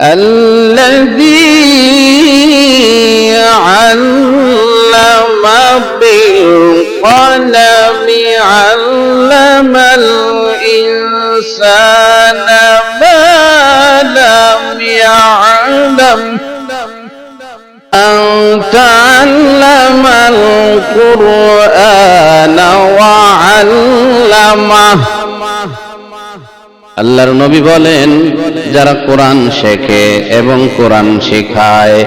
الذي علم بالقلم علم الإنسان ما لم يعلم. أن تعلم القرآن وعلمه. আল্লাহর নবী বলেন, যারা কোরআন শেখে এবং কোরআন শেখায়,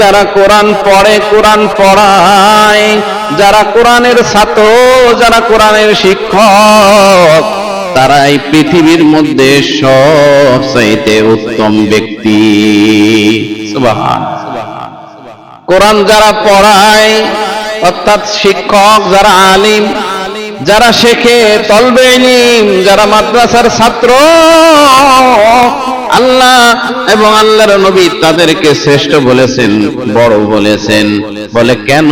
যারা কোরআন পড়ে, কোরআন পড়ায়, যারা কোরআনের ছাত্র, যারা কোরআনের শিক্ষক তারা এই পৃথিবীর মধ্যে সবচাইতে উত্তম ব্যক্তি। কোরআন যারা পড়ায়, অর্থাৎ শিক্ষক, যারা আলিম যারা শেখে তলবে যারা মাদ্রাসার ছাত্র, আল্লাহ এবং আল্লাহর নবী তাদেরকে শ্রেষ্ঠ বলেছেন, বড় বলেছেন। বলে কেন?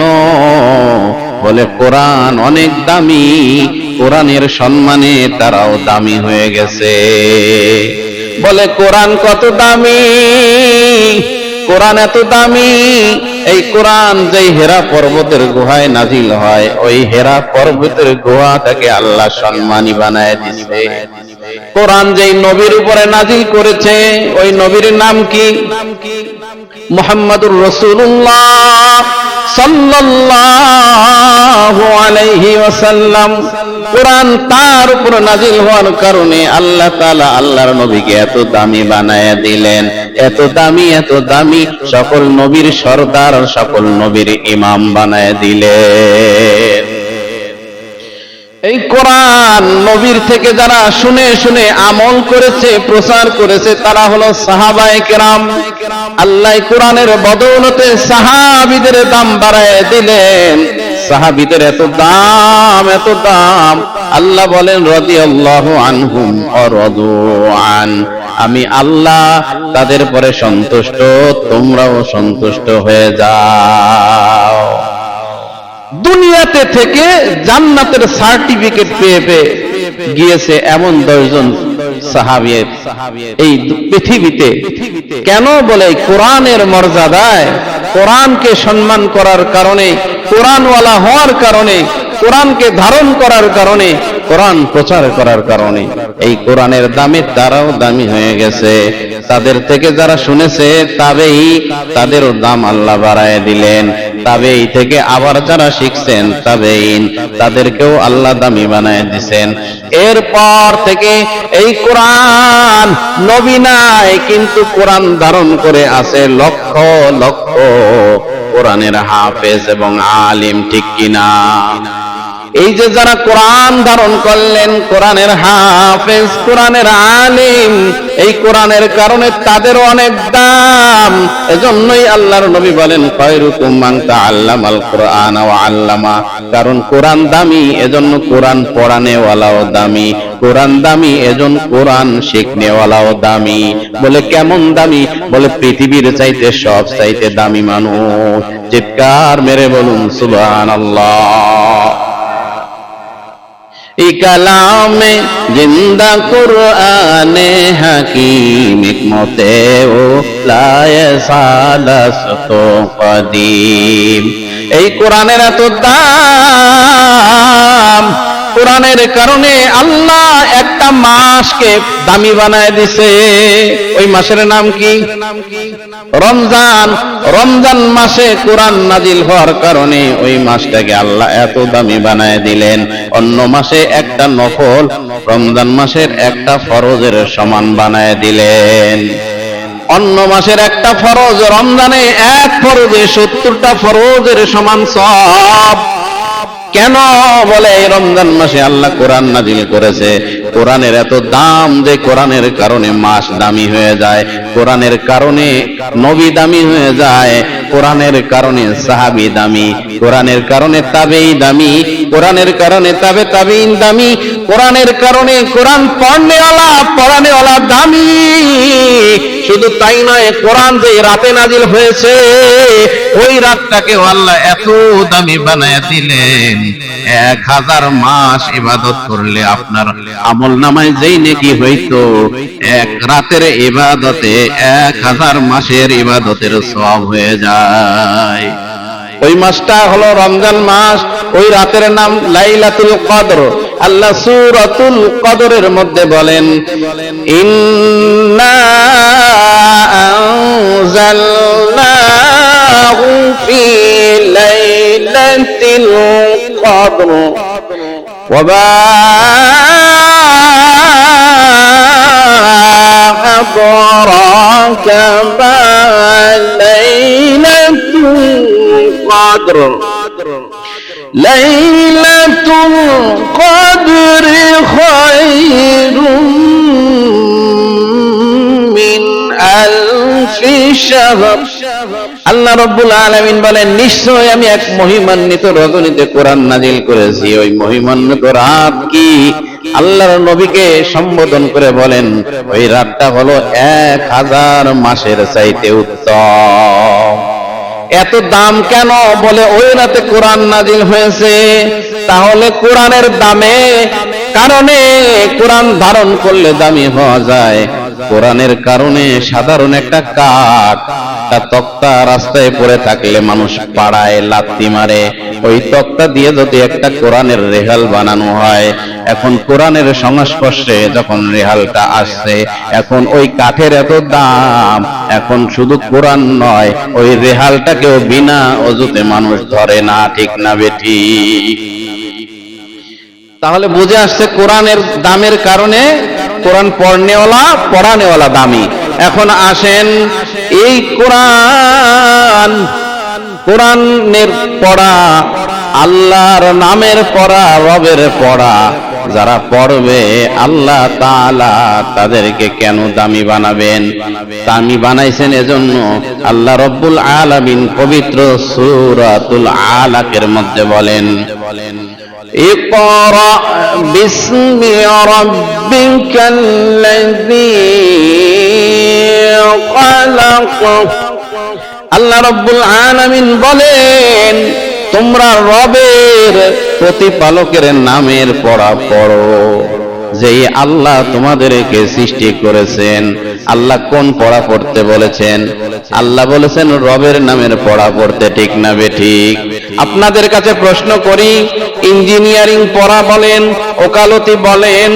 বলে কোরআন অনেক দামি, কোরআনের সম্মানে তারাও দামি হয়ে গেছে। বলে কোরআন কত দামি, কোরআন এত দামি এই কোরআন যেই হেরা পর্বতের গুহায় নাজিল হয়, ওই হেরা পর্বতের গুহা থেকে আল্লাহ সম্মানী বানায় দিছে। কোরআন যেই নবীর উপরে নাজিল করেছে, ওই নবীর নাম কি? মোহাম্মদুর রসুল্লাহ সাল্লাল্লাহু আলাইহি ওয়াসাল্লাম, কোরআন তার উপর নাজিল হওয়ার কারণে আল্লাহ তাআলা আল্লাহর নবীকে এত দামি বানায়া দিলেন, এত দামি এত দামি, সকল নবীর সর্দার সকল নবীর ইমাম বানায় দিলেন। এই কোরআন নবীর থেকে যারা শুনে শুনে আমল করেছে, প্রচার করেছে, তারা হলো সাহাবায়ে কেরাম। আল্লাহ কোরআনের বদৌলতে সাহাবিদের দাম বাড়ায় দিলেন। সাহাবিদের এত দাম এত দাম। আল্লাহ বলেন, রাদিয়াল্লাহু আনহুম অরদু আন। আমি আল্লাহ, তাদের পরে সন্তুষ্ট, তোমরাও সন্তুষ্ট হয়ে যাও। দুনিয়াতে থেকে জান্নাতের সার্টিফিকেট পেয়ে পেয়ে গিয়েছে এমন দশজন সাহাবিয়ের এই পৃথিবীতে কেন বলে কোরআনের মর্যাদায় কোরআনকে সম্মান করার কারণে, কোরআনওয়ালা হওয়ার কারণে, কোরআনকে ধারণ করার কারণে কোরআন প্রচার করার কারণে এই কোরআনের দামে তারাও দামি হয়ে গেছে। তাদের থেকে যারা শুনেছে, তবেই তাদেরও দাম আল্লাহ বাড়ায় দিলেন। তবেই থেকে আবার যারা শিখছেন, তবেই তাদেরকেও আল্লাহ দামি বানায় দিছেন। এরপর থেকে এই কোরআন নবী নাই, কিন্তু কোরআন ধারণ করে আছে লক্ষ লক্ষ কোরআনের হাফেজ এবং আলিম, ঠিক কিনা? এই যে যারা কোরআন ধারণ করলেন, কোরআনের হাফেজ, কোরআনের আলিম, এই কোরআনের কারণে তাদের অনেক দাম। এজন্যই আল্লাহর নবী বলেন, খয়রুকুম মান তাআল্লামাল কোরআন ওয়া আল্লামা। কারণ কোরআন দামি, এজন্য কোরআন পড়ানেওয়ালাও দামি। কোরআন দামি এজন কোরআন শিখনেওয়ালাও দামি। বলে কেমন দামি? বলে পৃথিবীর চাইতে সব চাইতে দামি মানুষ। চিৎকার মেরে বলুন, সুবহানাল্লাহ। কালামে জিন্দা কুরআনে হাকিম হিকমতে ও লায়ে তো কদিম এই কোরআনের এত দাম, কোরআনের কারণে আল্লাহ একটা মাসকে দামি বানায় দিছে। ওই মাসের নাম কি? রমজান। রমজান মাসে কোরআন নাজিল হওয়ার কারণে ওই মাসটাকে আল্লাহ এত দামি বানায় দিলেন। অন্য মাসে একটা নফল, রমজান মাসের একটা ফরজের সমান বানায় দিলেন। অন্য মাসের একটা ফরজ, রমজানে এক ফরজে সত্তরটা ফরজের সমান সব। কেন বলে রমজান মাসে আল্লাহ কোরআন নাজিল করেছে? কোরআনের এত দাম যে কোরআনের কারণে মাস দামি হয়ে যায়, কোরআনের কারণে নবী দামি হয়ে যায়, কোরআনের কারণে সাহাবি দামি, কোরআনের কারণে তাবেই দামি, কোরআনের কারণে তাবে তাবিন দামি, কোরআনের কারণে কোরআন পড়নেওয়ালা পড়ানেওয়ালা দামি। শুধু তাই নয়, কোরআন যে রাতে নাজিল হয়েছে, ওই রাতটাকে আল্লাহ এত দামি বানায় দিলেন। এক হাজার মাস ইবাদত করলে আপনার আমল নামায় যেই নেকি হইত, এক রাতের ইবাদতে, এক হাজার মাসের ইবাদতের সব হয়ে যায়। ওই মাসটা হলো রমজান মাস, ওই রাতের নাম লাইলাতুল কদর। আল্লাহ সুরাতুল কদরের মধ্যে বলেন, ইন্না আনজালনাহু ফি লাইলাতিল কদর। ওয়া أدراك ما ليلة القدر ليلة القدر خير من ألف شهر আল্লাহ রব্বুল আলামিন বলেন নিশ্চয় আমি এক মহিমান্বিত রজনীতে কোরআন নাজিল করেছি ওই মহিমান্বিত রাত কি আল্লাহর নবীকে সম্বোধন করে বলেন, ওই রাতটা হলো এক হাজার মাসের চাইতে উত্তম। এত দাম কেন বলে ওই রাতে কোরআন নাজিল হয়েছে? তাহলে কোরআনের দামে কারণে কোরআন ধারণ করলে দামি হওয়া যায়। কোরআনের কারণে সাধারণ একটা কাঠ তা তক্তা রাস্তায় পড়ে থাকলে মানুষ পাড়ায় লাত্তি মারে। ওই তক্তা দিয়ে যদি একটা কোরআনের রেহাল বানানো হয় এখন কোরআনের সংস্পর্শে যখন রেহালটা আসছে, এখন ওই কাঠের এত দাম, এখন শুধু কোরআন নয়, ওই রেহালটাকেও বিনা অজুতে মানুষ ধরে না, ঠিক না বেঠি? তাহলে বুঝে আসছে কোরআনের দামের কারণে কোরআন পড়নেওয়ালা, পড়ানেওয়ালা দামি। এখন আসেন এই কোরআন, কোরআনের পড়া আল্লাহর নামের পড়া রবের পড়া যারা পড়বে আল্লাহ তাআলা তাদেরকে কেন দামি বানাবেন দামি বানাইছেন এজন্য আল্লাহ রব্বুল আলামিন পবিত্র সূরাতুল আলাকের মধ্যে বলেন اقرأ باسم ربك الذي خلق আল্লাহ রব্বুল আলামিন বলেন তোমরা রবের প্রতিপালকের নামের পড়া পড়ো। যেই আল্লাহ তোমাদেরকে সৃষ্টি করেছেন, আল্লাহ কোন পড়া পড়তে বলেছেন? আল্লাহ বলেছেন, রবের নামের পড়া পড়তে ঠিক না বে ঠিক। আপনাদের কাছে প্রশ্ন করি, ইঞ্জিনিয়ারিং পড়া বলেন, ওকালতি বলেন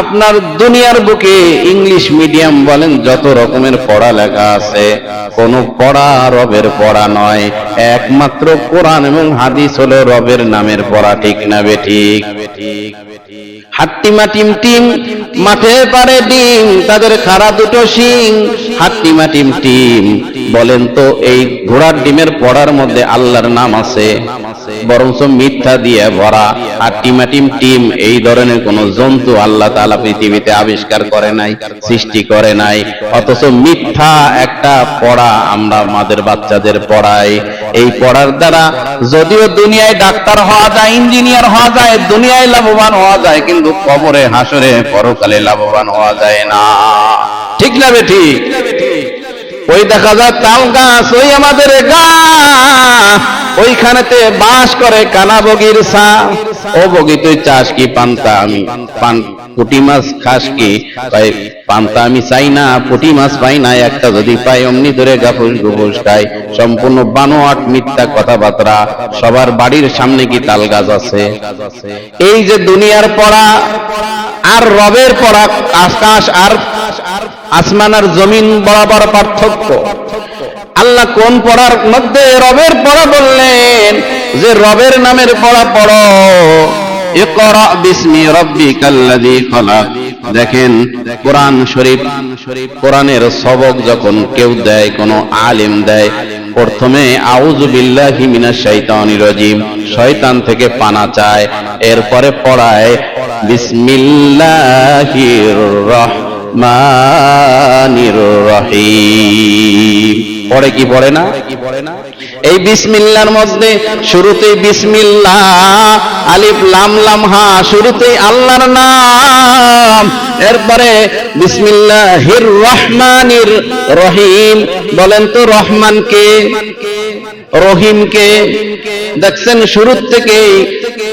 আপনার দুনিয়ার বুকে ইংলিশ মিডিয়াম বলেন, যত রকমের পড়া লেখা আছে, কোন পড়া রবের পড়া নয়, একমাত্র কোরআন এবং হাদিস হলো রবের নামের পড়া, ঠিক না বে ঠিক? হাট্টিমা টিম টিম, মাঠে পারে ডিম, তাদের খারাপ দুটো শিং। হাট্টিমা টিম টিম, বলেন তো এই ঘোড়ার ডিমের পড়ার মধ্যে আল্লাহর নাম আছে? বরঞ্চ মিথ্যা দিয়ে ভরা আর টিমাটিম টিম এই ধরনের কোন জন্তু আল্লাহ তাআলা পৃথিবীতে আবিষ্কার করে নাই, সৃষ্টি করে নাই। অথচ মিথ্যা একটা পড়া আমরা আমাদের বাচ্চাদের পড়াই। এই পড়ার দ্বারা যদিও দুনিয়ায় ডাক্তার হওয়া যায়, ইঞ্জিনিয়ার হওয়া যায়, দুনিয়ায় লাভবান হওয়া যায়, কিন্তু কবরে হাসরে পরকালে লাভবান হওয়া যায় না। ঠিক না বেঠি ওই দেখা যায় তাল গাছ, ওই আমাদের গা। ওইখানেতে বাস করে কানা বগির সা। ও বগি, তুই চাস কি পান্তা আমি? পান, পুটি মাছ খাস কি? তাই পান্তা আমি চাই না, পুটি মাছ পাই না, একটা যদি পাই, অমনি ধরে গাফুস গুফুস খাই। সম্পূর্ণ বানোয়াট মিথ্যা কথাবার্তা, সবার বাড়ির সামনে কি তাল গাছ আছে? এই যে দুনিয়ার পড়া, আর রবের পড়া, আকাশ আর আসমান আর জমিন বরাবর পার্থক্য। আল্লাহ কোন পড়ার মধ্যে রবের পড়া বললেন? যে রবের নামের পড়া পড়ো। ইকরা বিসমি রাব্বিকাল্লাযী খালাক। দেখেন, কোরআন শরীফ, কোরআনের সবক যখন কেউ দেয়, কোনো আলেম দেয়, প্রথমে আউযু বিল্লাহি মিনাশ শাইতানির রাজিম, শয়তান থেকে পানা চায়, এরপরে পড়ায়, বিসমিল্লাহির রহমানির রহিম। পড়ে কি পড়ে না? এই বিসমিল্লার মধ্যে শুরুতেই বিসমিল্লাহ, আলিফ, লাম লাম, হা, শুরুতেই আল্লাহর নাম, এরপরে বিসমিল্লাহির রহমানির রহিম, বলেন তো রহমান কে? রহিমকে দেখছেন শুরুর থেকেই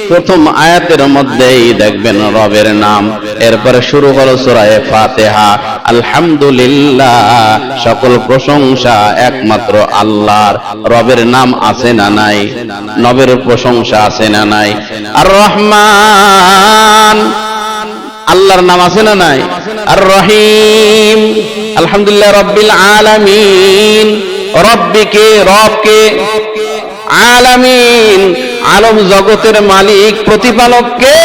প্রথম আয়াতের মধ্যেই দেখবেন রবের নাম। এরপরে শুরু হলো সুরায়ে ফাতেহা। আলহামদুলিল্লাহ, সকল প্রশংসা একমাত্র আল্লাহর। রবের নাম আছে না নাই? নবের প্রশংসা আছে না নাই? আর রহমান আল্লাহর নাম আছে না নাই? আর রহিম আলহামদুলিল্লাহ রব্বিল আলামিন। রব্বিকে, রবকে আলামিন। আলম জগতের মালিক প্রতিপালককে।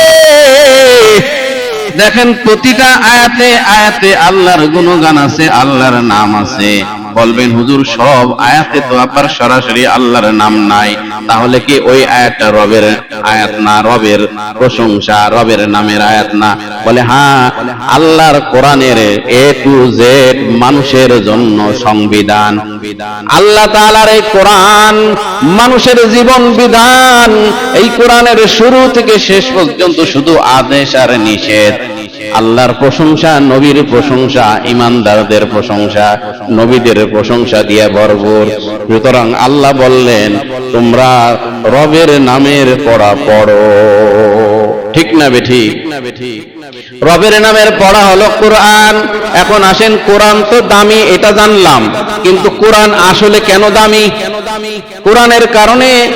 দেখেন প্রতিটা আয়াতে আয়াতে আল্লাহর গুণগান আছে আল্লাহর নাম আছে। বলবেন, হুজুর, সব আয়াতে তো আবার সরাসরি আল্লাহর নাম নাই। তাহলে কি ওই আয়াতটা রবের আয়াত না? রবের প্রশংসা, রবের নামের আয়াত না? বলে হ্যাঁ আল্লাহর কোরআনের এ টু জেড মানুষের জন্য সংবিধান। আল্লাহ তাআলার এই কোরআন মানুষের জীবন বিধান। এই কোরআনের শুরু থেকে শেষ পর্যন্ত শুধু আদেশ আর নিষেধ। আল্লাহর প্রশংসা, নবীর প্রশংসা, ইমানদারদের প্রশংসা, নবীদের প্রশংসা দিয়ে ভরপুর। সুতরাং আল্লাহ বললেন, তোমরা রবের নামের পড়া পড়ো। ঠিক না বেঠি? রবের নামের পড়া হলো কোরআন। এখন আসেন, কোরআন তো দামি, এটা জানলাম। কিন্তু কোরআন আসলে কেন দামি? কোরআনের কারণে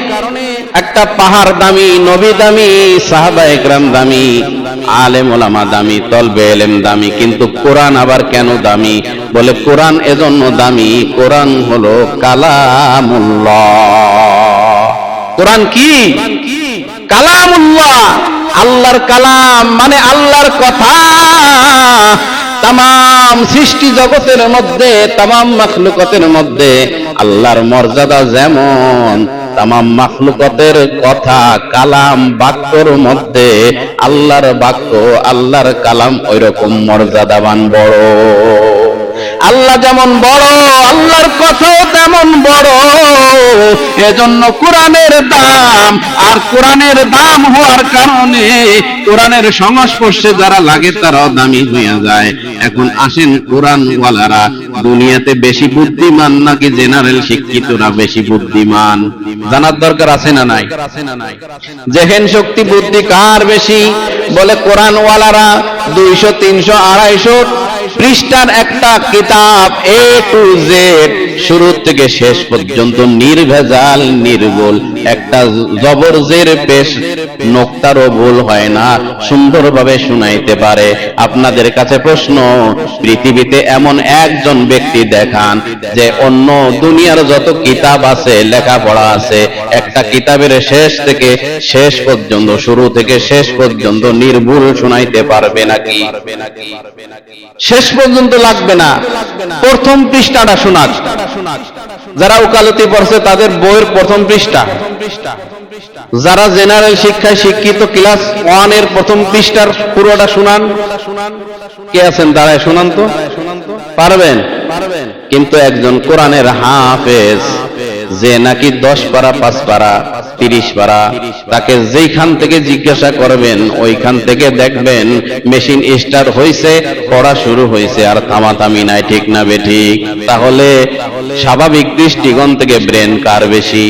একটা পাহাড় দামি, নবী দামি সাহাবা একরাম দামি। আলেম ওলামা দামি, তলবে এলেম দামি, কিন্তু কোরআন আবার কেন দামি? বলে, কোরআন এজন্য দামি, কোরআন হলো কালামুল্লাহ। কোরআন কি? কালামুল্লাহ। আল্লাহর কালাম মানে আল্লাহর কথা। তাম সৃষ্টি জগতের মধ্যে তাম মাখলুকতের মধ্যে, আল্লাহর মর্যাদা যেমন তাম মাখলুকতের কথা, কালাম বাক্যর মধ্যে আল্লাহর বাক্য, আল্লাহর কালাম ওই রকম মর্যাদাবান বড়। আল্লাহ যেমন বড়, আল্লাহর কথাও তেমন বড়। এজন্য কোরআনের দাম, আর কোরআনের দাম হওয়ার কারণে কোরআনের সংস্পর্শে যারা লাগে তারাও দামি হইয়া যায়। এখন আসেন কোরআন ওয়ালারা দুনিয়াতে বেশি বুদ্ধিমান নাকি জেনারেল শিক্ষিতরা বেশি বুদ্ধিমান? জানার দরকার আছে না নাই? জেহেন শক্তি বুদ্ধি কার বেশি? বলে কোরআন ওয়ালারা দুইশো, তিনশো, আড়াইশো পৃষ্ঠার একটা কিতাব এ টু জেড শুরু থেকে শেষ পর্যন্ত নির্ভেজাল, নির্ভুল। একটা জবরজের পেশ নোক্তারও ভুল হয় না, সুন্দরভাবে শুনাইতে পারে। আপনাদের কাছে প্রশ্ন, পৃথিবীতে এমন একজন ব্যক্তি দেখান যে অন্য দুনিয়ার যত কিতাব আছে, লেখাপড়া আছে, একটা কিতাবের শেষ থেকে শেষ পর্যন্ত, শুরু থেকে শেষ পর্যন্ত নির্ভুল শুনাইতে পারবে নাকি? শেষ পর্যন্ত লাগবে না। প্রথম পৃষ্ঠাটা শোনাক। যারা উকালতি পড়ছে তাদের বইয়ের প্রথম পৃষ্ঠা। যারা জেনারেল শিক্ষায় শিক্ষিত, ক্লাস ওয়ানের প্রথম পৃষ্ঠার পুরোটা শুনান। কে আছেন? দাঁড়ায় শুনান তো। পারবেন? কিন্তু একজন কোরআনের হাফেজ। যে নাকি দশ পারা, পাঁচ পারা, তিরিশ পারা, তাকে যেইখান থেকে জিজ্ঞাসা করবেন, ওইখান থেকে দেখবেন মেশিন স্টার্ট হয়েছে পড়া শুরু হয়েছে আর থামাথামি নাই, ঠিক না বে ঠিক? তাহলে স্বাভাবিক দৃষ্টিকোণ থেকে ব্রেন কার বেশি?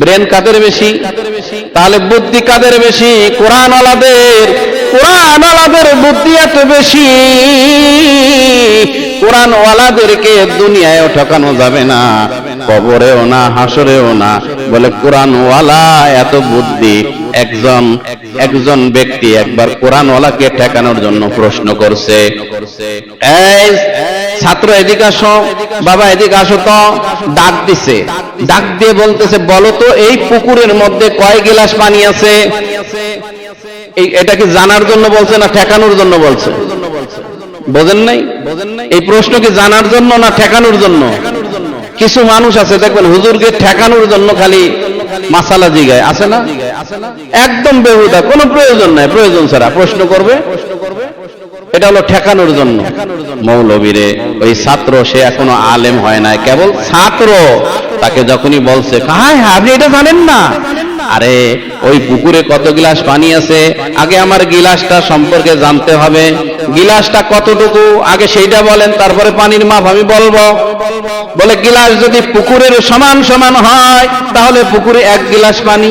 ব্রেন কাদের বেশি? তাহলে বুদ্ধি কাদের বেশি? কোরআন আলাদের কোরআন আলাদের বুদ্ধি এত বেশি? কোরআন ওয়ালাদেরকে দুনিয়ায় ঠকানো যাবে না। কবরেও না, হাসরেও না। বলে কোরআন ওয়ালা এত বুদ্ধি। একজন একজন ব্যক্তি একবার কোরআন ওয়ালাকে ঠেকানোর জন্য প্রশ্ন করছে। ছাত্র, এদিকে আসো। বাবা, এদিকে আসো তো। ডাক দিছে। ডাক দিয়ে বলতেছে, বলো তো, এই পুকুরের মধ্যে কয় গিলাস পানি আছে? এটা কি জানার জন্য বলছে না ঠেকানোর জন্য বলছে? বোঝেন নাই? এই প্রশ্ন কি জানার জন্য না ঠেকানোর জন্য? কিছু মানুষ আছে, দেখবেন হুজুরকে ঠেকানোর জন্য খালি মাসালা জিগায়। আছে না? একদম বেহুদা, কোনো প্রয়োজন নাই। প্রয়োজন ছাড়া প্রশ্ন করবে। এটা হলো ঠেকানোর জন্য। মৌলবীরে, ওই ছাত্র, সে এখনও আলেম হয় নাই। কেবল ছাত্র তাকে যখনই বলছে হ্যাঁ আপনি এটা জানেন না? আরে ওই পুকুরে কত গিলাস পানি আছে? আগে আমার গিলাসটা সম্পর্কে জানতে হবে। গিলাসটা কতটুকু? আগে সেইটা বলেন, তারপরে পানির মাপ আমি বলব। বলে গিলাস যদি পুকুরের সমান সমান হয়, তাহলে পুকুরে এক গিলাস পানি।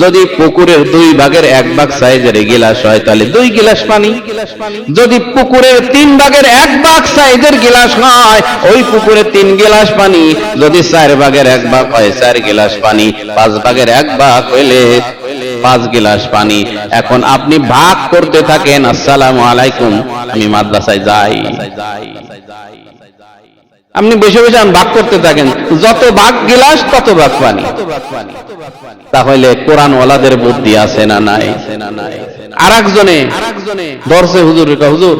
যদি পুকুরের দুই ভাগের এক ভাগ সাইজের গিলাস হয়, তাহলে দুই গিলাস পানি। যদি পুকুরের তিন ভাগের এক ভাগ সাইজের গিলাস হয়, ওই পুকুরে তিন গিলাস পানি। যদি চার ভাগের এক ভাগ হয়, চার গিলাস পানি। পাঁচ ভাগের এক ভাগ হইলে পাঁচ গিলাস পানি। এখন আপনি ভাগ করতে থাকেন, আসসালামু আলাইকুম, আমি মাদ্রাসায় যাই। আপনি বসে বসে ভাগ করতে থাকেন, যত ভাগ গিলাস, তত ভাগ পানি। তাহলে কোরআন বুদ্ধি আছে না নাই? আর একজনে দর্শে হুজুর হুজুর।